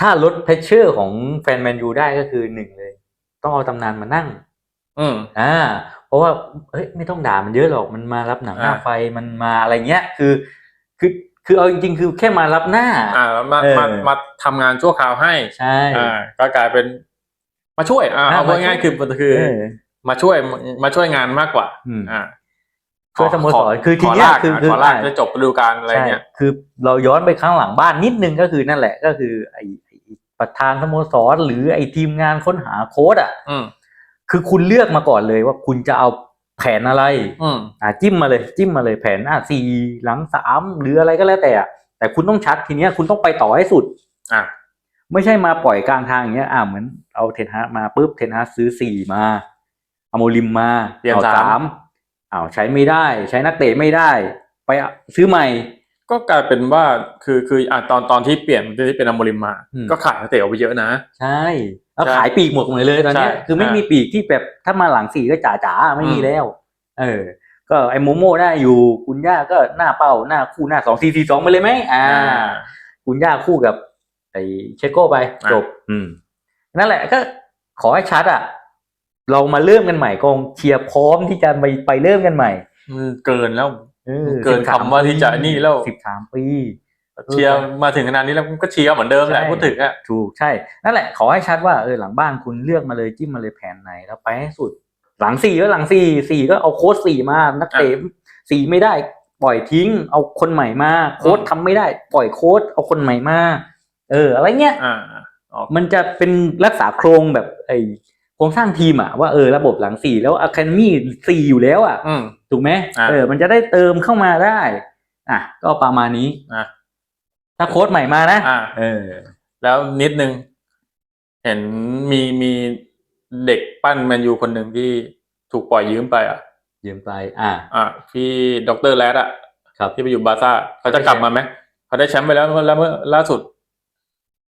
[SPEAKER 1] ถ้าลดเพชเชอร์ของแฟนแมนยูได้ก็คือหนึ่งเลย ต้องเอาตำนานมานั่ง
[SPEAKER 2] อืม
[SPEAKER 1] อ่า เพราะว่าเฮ้ยไม่ต้องด่ามันเยอะหรอกมันมารับหนังหน้า
[SPEAKER 2] อ่า
[SPEAKER 1] ไฟมันมาอะไรเงี้ย คือ คือ คือเอาจริงๆ คือแค่มารับหน้า
[SPEAKER 2] อ่าแล้วมา
[SPEAKER 1] เออ
[SPEAKER 2] มามาทำงานชั่วคราวให้
[SPEAKER 1] ใช่
[SPEAKER 2] อ่าก็กลายเป็น มาช่วยอ่า
[SPEAKER 1] อ่า
[SPEAKER 2] เอา
[SPEAKER 1] มาช่วย
[SPEAKER 2] ง่ายๆคือคือ
[SPEAKER 1] เออ
[SPEAKER 2] มาช่วยมาช่วยงานมากกว่า
[SPEAKER 1] อืม
[SPEAKER 2] อ่า
[SPEAKER 1] ช่วยสโมสร
[SPEAKER 2] ข
[SPEAKER 1] คือที
[SPEAKER 2] ขอ
[SPEAKER 1] เนี้ย
[SPEAKER 2] ลาก
[SPEAKER 1] คือ
[SPEAKER 2] อะ
[SPEAKER 1] คือ
[SPEAKER 2] ขอลาก
[SPEAKER 1] อะ
[SPEAKER 2] จะจบฤดูกาลอะไรเงี้ย
[SPEAKER 1] ใช่คือเราย้อนไปข้างหลังบ้านนิดนึงก็คือนั่นแหละก็คือไอ้ไอ้ประธานสโมสรหรือไอ้ทีมงานค้นหาโค้ดอะ
[SPEAKER 2] อืม
[SPEAKER 1] คือคุณเลือกมาก่อนเลยว่าคุณจะเอา แผนอะไร
[SPEAKER 2] อืม
[SPEAKER 1] อ่าจิ้มมาเลยจิ้มมาเลยแผนอะสี่หลังสามหรืออะไรก็แล้วแต่อะแต่คุณต้องชัดทีเนี้ยคุณต้องไปต่อให้สุด
[SPEAKER 2] อะ
[SPEAKER 1] ไม่ใช่มาปล่อยกลางทางอย่างเงี้ยอ่าเหมือนเอาเทนฮาร์ดมาปุ๊บเทนฮาร์ดซื้อสี่มาเอาโมลิมมา
[SPEAKER 2] เปลี่ยน
[SPEAKER 1] เอา
[SPEAKER 2] สาม
[SPEAKER 1] อ้าวใช้ไม่ได้ ใช้นักเตะไม่ได้ ไปซื้อใหม่
[SPEAKER 2] ก็กลายเป็นว่าคือคืออะตอนตอนที่เปลี่ยนที่เป็นอมริมมา
[SPEAKER 1] อืม
[SPEAKER 2] ก็ขายนักเตะออกไปเยอะนะ
[SPEAKER 1] ใช่แล้ว
[SPEAKER 2] ใช่
[SPEAKER 1] ขายปีกหมดหมดเลยตอนเนี้ย
[SPEAKER 2] ใช่
[SPEAKER 1] คือไม่
[SPEAKER 2] อ่ามี
[SPEAKER 1] มีปีกที่แบบถ้ามาหลังสี่ก็จ๋าจ๋าๆไม่มี
[SPEAKER 2] อืม
[SPEAKER 1] แล้ว เออ ก็ไอ้โมโม่ได้อยู่คุณย่าก็หน้าเป้าหน้าคู่หน้าสองสี่สี่สองไปเลยไหมอ่า คุณย่าคู่กับ ไอ้เชโก้ไป
[SPEAKER 2] อะ
[SPEAKER 1] จบ อืม นั่นแหละก็ขอให้ชัดอะ เรามาเริ่มกันใหม่กองเชียร์พร้อมที่จะไปไปเริ่มกันใหม่
[SPEAKER 2] มันเกินแล้ว
[SPEAKER 1] ออ
[SPEAKER 2] เกินคำว่าที่จะนี่แล้ว
[SPEAKER 1] สิบสามปี
[SPEAKER 2] เชียร์มาถึงขนาดนี้แล้วก็เชียร์เหมือนเดิมแหละ
[SPEAKER 1] ใช่
[SPEAKER 2] พูดถึงอะ
[SPEAKER 1] ถูกใช่ นั่นแหละขอให้ชัดว่าเออหลังบ้านคุณเลือกมาเลยจิ้มมาเลยแผนไหนแล้วไปให้สุด หลังสี่ก็หลังสี่สี่ก็เอาโค้ชสี่มานักเตะสี่ไม่ได้ปล่อยทิ้ง เอาคนใหม่มาโค้ชทำไม่ได้ ปล่อยโค้ชเอาคนใหม่มาเออ อะไรเงี้ย
[SPEAKER 2] อ่าออก
[SPEAKER 1] มันจะเป็นรักษาโครงแบบไอ โครงสร้างทีมอะว่าเออระบบหลังสี่แล้วอะคาเดมี่สี่อยู่แล้วอะ
[SPEAKER 2] อืม
[SPEAKER 1] ถูกไหม
[SPEAKER 2] อะ
[SPEAKER 1] เออ มันจะได้เติมเข้ามาได้ อะ ก็ประมาณนี้
[SPEAKER 2] อะ
[SPEAKER 1] ถ้าโค้ดใหม่มานะ
[SPEAKER 2] อ่า
[SPEAKER 1] เออ
[SPEAKER 2] แล้วนิดนึง เห็นมีมีเด็กปั้นแมนยูคนหนึ่งที่ถูกปล่อยยืมไปอะ
[SPEAKER 1] ยืมไป อะ
[SPEAKER 2] อะพี่ดรแรดอะ
[SPEAKER 1] ครับ
[SPEAKER 2] ที่ไปอยู่บาร์ซ่าเขาจะกลับมาไหมเขาได้แชมป์ไปแล้วแล้วเมื่อล่าสุด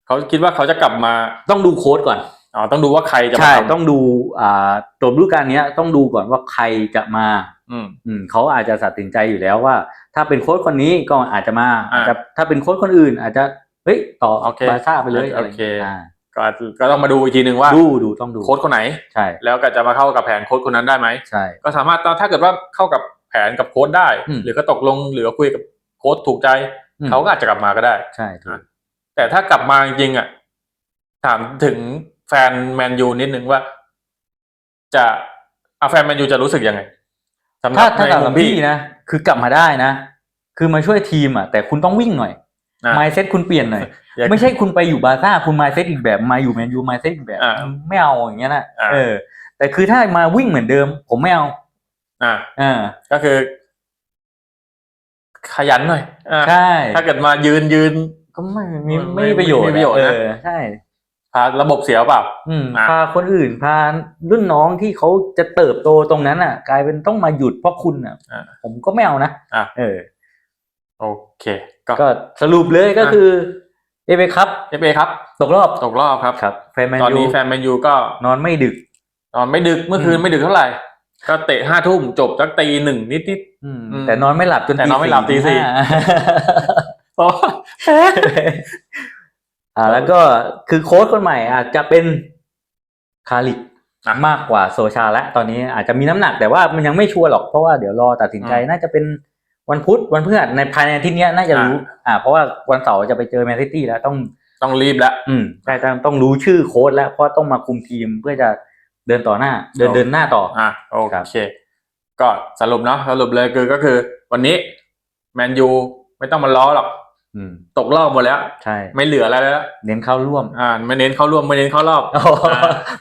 [SPEAKER 2] เขาคิดว่าเขาจะกลับมา
[SPEAKER 1] ต้องดูโค้ดก่อน
[SPEAKER 2] อ๋อต้องดูว่าใครจะมา
[SPEAKER 1] ใช่
[SPEAKER 2] ทำ
[SPEAKER 1] ต้องดูอ่าตัวฤดูกาลเนี้ยต้องดูก่อนว่าใครจะมา
[SPEAKER 2] อืม
[SPEAKER 1] อืมเขาอาจจะตัดสินใจอยู่แล้วว่า ถ้าเป็นโค้ชคนนี้ก็อาจจะมา
[SPEAKER 2] อ่า
[SPEAKER 1] อาจจะถ้าเป็นโค้ชคนอื่น อาจจะเฮ้ยต่อ
[SPEAKER 2] โอเค
[SPEAKER 1] บาร์ซ่าไปเลยอะไร
[SPEAKER 2] โอเค
[SPEAKER 1] อ่า
[SPEAKER 2] ก็อาจก็ต้องมาดูอีกทีหนึ่งว่า
[SPEAKER 1] ดูดูต้องดู
[SPEAKER 2] โค้ชคนไหน
[SPEAKER 1] ใช่
[SPEAKER 2] แล้วก็จะมาเข้ากับแผนโค้ชคนนั้นได้ไหม
[SPEAKER 1] ใช่
[SPEAKER 2] ก็สามารถถ้าเกิดว่าเข้ากับแผนกับโค้ชได้
[SPEAKER 1] อืม
[SPEAKER 2] หรือก็ตกลงหรือคุยกับโค้ชถูกใจ
[SPEAKER 1] อืม
[SPEAKER 2] เขาก็อาจจะกลับมาก็ได้
[SPEAKER 1] ใช่ถูก
[SPEAKER 2] แต่ถ้ากลับมาจริงๆอะถามถึง แฟนแมนยูนิดนึงว่า จะอาแฟนแมนยูจะรู้สึกยังไงสำหรั
[SPEAKER 1] ถ้า
[SPEAKER 2] บ
[SPEAKER 1] ถ้า
[SPEAKER 2] ใน
[SPEAKER 1] สำห
[SPEAKER 2] มุ
[SPEAKER 1] รับ
[SPEAKER 2] มพี่
[SPEAKER 1] พี่นะ คือกลับมาได้นะ คือมาช่วยทีมอะ แต่คุณต้องวิ่งหน่อย
[SPEAKER 2] อะ
[SPEAKER 1] ไมเซ็ตคุณเปลี่ยนหน่อย
[SPEAKER 2] อยาก
[SPEAKER 1] ไม่ใช่คุณไปอยู่บาร์ซ่าคุณไมเซ็ตอีกแบบมาอยู่แมนยูไมเซ็ตอีกแบบ
[SPEAKER 2] อ่า
[SPEAKER 1] ไม่เอาอย่างเงี้ยนะ
[SPEAKER 2] อ่า
[SPEAKER 1] เออ แต่คือถ้ามาวิ่งเหมือนเดิม ผมไม่เอา
[SPEAKER 2] อ่า
[SPEAKER 1] อ่า
[SPEAKER 2] ก็คือ ขยันหน่อยอ่า
[SPEAKER 1] ใช่
[SPEAKER 2] ถ้าเกิดมายืนยืน
[SPEAKER 1] ก็ไม่มี
[SPEAKER 2] ไม่
[SPEAKER 1] ไม่มีประโยชน์
[SPEAKER 2] ไม่มีประโยชน์นะ
[SPEAKER 1] เออใช่
[SPEAKER 2] พพาระบบเสียเปล่า
[SPEAKER 1] อืม
[SPEAKER 2] อะ
[SPEAKER 1] พาคนอื่นพารุ่นน้องที่เขาจะเติบโตตรงนั้นอะ กลายเป็นต้องมาหยุดเพราะคุณอะ
[SPEAKER 2] อะ
[SPEAKER 1] ผมก็ไม่เอานะ
[SPEAKER 2] อะ
[SPEAKER 1] เออ
[SPEAKER 2] โอเค ก็
[SPEAKER 1] ก็สรุปเลยก็
[SPEAKER 2] อะ
[SPEAKER 1] คือเอเครับ
[SPEAKER 2] เอฟเอครับ
[SPEAKER 1] ตกรอบ
[SPEAKER 2] ตกรอบครับ
[SPEAKER 1] ครับแฟนแมน
[SPEAKER 2] ตอน
[SPEAKER 1] ยู
[SPEAKER 2] นี้แฟนแมนยูก็
[SPEAKER 1] นอนไม่ดึก
[SPEAKER 2] นอนไม่ดึกเมื่อคืน
[SPEAKER 1] อืม
[SPEAKER 2] ไม่ดึกเท่าไหร่ ก็เตะห้าทุ่มจบสักตีหนึ่งนิดนิด
[SPEAKER 1] อืม
[SPEAKER 2] อืม
[SPEAKER 1] แต่นอนไม่หลับจน
[SPEAKER 2] แต่นอนไม่หลับตีสี่
[SPEAKER 1] ห้า
[SPEAKER 2] ๆเพราะว่า
[SPEAKER 1] อ่า แล้วก็คือโค้ชคนใหม่อาจจะเป็นคาริก
[SPEAKER 2] อะ
[SPEAKER 1] มากกว่าโซชาและตอนนี้อาจจะมีน้ำหนักแต่ว่ามันยังไม่ชัวร์หรอกเพราะว่าเดี๋ยวรอตัดสินใจ
[SPEAKER 2] อืม
[SPEAKER 1] น่าจะเป็นวันพุธวันพฤหัสในภายในอาที่นี้ยน่าจะรู้ อ่า เพราะว่าวันเสาร์จะไปเจอแมนซิตี้แล้วต้อง
[SPEAKER 2] ต้องรีบแล้ว
[SPEAKER 1] อืมใช่ต้องต้องรู้ชื่อโค้ชแล้วเพราะต้องมาคุมทีมเพื่อจะเดินต่อหน้า เดิน
[SPEAKER 2] โอ
[SPEAKER 1] เดินหน้าต่อ
[SPEAKER 2] อะโอ
[SPEAKER 1] ครับ
[SPEAKER 2] เคก็สรุปเนาะสรุปเลยคือก็คือ วันนี้แมนยูไม่ต้องมาล้อหรอก
[SPEAKER 1] อืม
[SPEAKER 2] ตกรอบหมดแล้ว
[SPEAKER 1] ใช่
[SPEAKER 2] ไม่เหลืออะไรแล้ว
[SPEAKER 1] เน้นเข้าร่วม
[SPEAKER 2] อ่า ไม่เน้นเข้าร่วม ไม่เน้นเข้ารอบ
[SPEAKER 1] อ๋อ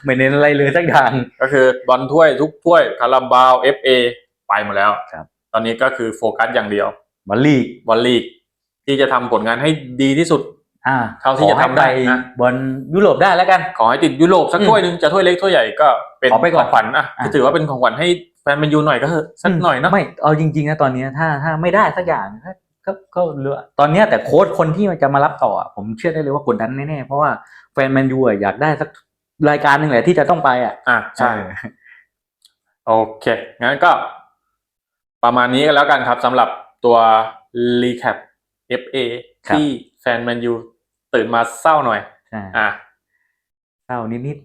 [SPEAKER 1] ไม่เน้นอะไรเลยสักอย่าง
[SPEAKER 2] ก็คือบอลถ้วยทุกถ้วยคาราบาวเอฟเอไปหมดแล้ว
[SPEAKER 1] ครับ
[SPEAKER 2] ตอนนี้ก็คือโฟกัสอย่างเดียว
[SPEAKER 1] บอลลีก
[SPEAKER 2] บอลลีก ที่จะทำผลงานให้ดีที่สุด
[SPEAKER 1] อ่า
[SPEAKER 2] เท่าที่จะทำได้
[SPEAKER 1] ขอให้ป
[SPEAKER 2] นะ
[SPEAKER 1] บอลยุโรปได้แล้วกัน
[SPEAKER 2] ขอให้ติดยุโรปสัก
[SPEAKER 1] อืม
[SPEAKER 2] ถ้วยหนึ่งจะถ้วยเล็กถ้วยใหญ่ก็เป็น
[SPEAKER 1] ขอไปก่อน
[SPEAKER 2] ของขวัญอะ
[SPEAKER 1] อะ
[SPEAKER 2] ก็ถือว่าเป็นของขวัญให้แฟนแมนยูหน่อยก็เถอะสักหน่อยเนาะ
[SPEAKER 1] ไม่เอาจริงๆนะตอนนี้ถ้าถ้าไม่ได้สักอย่างก็ ก็ก็เหลือตอนเนี้ยแต่โค้ชคนที่มันจะมารับต่ออะผมเชื่อได้เลยว่ากดดันแน่ๆเพราะว่าแฟนแมนยูอะอยากได้สักรายการหนึ่งแหละที่จะต้องไปอะ
[SPEAKER 2] อะใช่
[SPEAKER 1] เออ
[SPEAKER 2] โอเค งั้นก็ ประมาณนี้กันแล้วกันครับสำหรับตัว recap FA
[SPEAKER 1] ครับ
[SPEAKER 2] ที่แฟนแมนยูตื่นมาเศร้าหน่อย
[SPEAKER 1] ใช่
[SPEAKER 2] อะ
[SPEAKER 1] เศร้านิด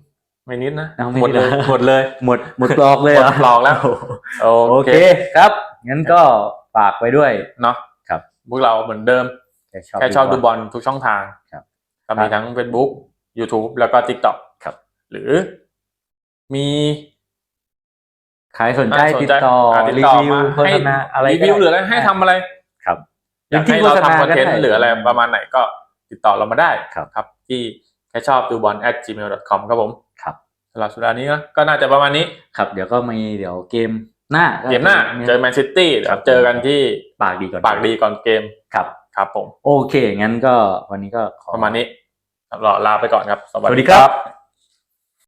[SPEAKER 2] ไม่นิดนะ
[SPEAKER 1] เอาไม่
[SPEAKER 2] หมดเลย
[SPEAKER 1] นิดนะ
[SPEAKER 2] หมดเลย
[SPEAKER 1] ๆหมดหมดปลอกเลย
[SPEAKER 2] หม
[SPEAKER 1] เหร
[SPEAKER 2] ดปลอกแล้ว โอ
[SPEAKER 1] โอ
[SPEAKER 2] เค
[SPEAKER 1] เคครับ งั้นก็ฝากไว้ด้วย
[SPEAKER 2] เนาะ
[SPEAKER 1] ครับ
[SPEAKER 2] พวกเราเหมือนเดิม
[SPEAKER 1] แค่ชอบ
[SPEAKER 2] แค่ชอบดูบอลทุกช่องทาง
[SPEAKER 1] ครับ
[SPEAKER 2] ก็มีทั้ง Facebook YouTube แล้วก็ TikTok
[SPEAKER 1] ครับ
[SPEAKER 2] หรือมี
[SPEAKER 1] ใครสนใจ
[SPEAKER 2] อ่า
[SPEAKER 1] ติดต่อ
[SPEAKER 2] อ่าติด
[SPEAKER 1] รี
[SPEAKER 2] ต่อ
[SPEAKER 1] วิว
[SPEAKER 2] มา
[SPEAKER 1] โฆษณาอะไร
[SPEAKER 2] รี
[SPEAKER 1] ก็
[SPEAKER 2] วิว
[SPEAKER 1] ได้
[SPEAKER 2] หรืออะไรให้ทำอะไร
[SPEAKER 1] ครับ
[SPEAKER 2] อยากให้เราทำคอนเทน
[SPEAKER 1] จริงๆโฆษณาก็ได้
[SPEAKER 2] ต์หรืออะไรประมาณไหนก็ติดต่อเรามาได้
[SPEAKER 1] ครับ
[SPEAKER 2] ครับ ที่แค่ชอบดูบอล at gmail.com ครับผม
[SPEAKER 1] ครับ
[SPEAKER 2] สำหรับสัปดาห์นี้ก็น่าจะประมาณนี้
[SPEAKER 1] ครับ เดี๋ยวก็มีเดี๋ยวเกม หน้า
[SPEAKER 2] เกมหน้าเจอแมนซิตี้เดี๋ยวเจอกันที่
[SPEAKER 1] ปากดีก่อน
[SPEAKER 2] ปากดีก่อนเกม
[SPEAKER 1] ครับ
[SPEAKER 2] ครับผม
[SPEAKER 1] โอเค งั้นก็วันนี้ก็ขอ
[SPEAKER 2] ประมาณนี้เราลาไปก่อนครับ
[SPEAKER 1] สวัสดีครับ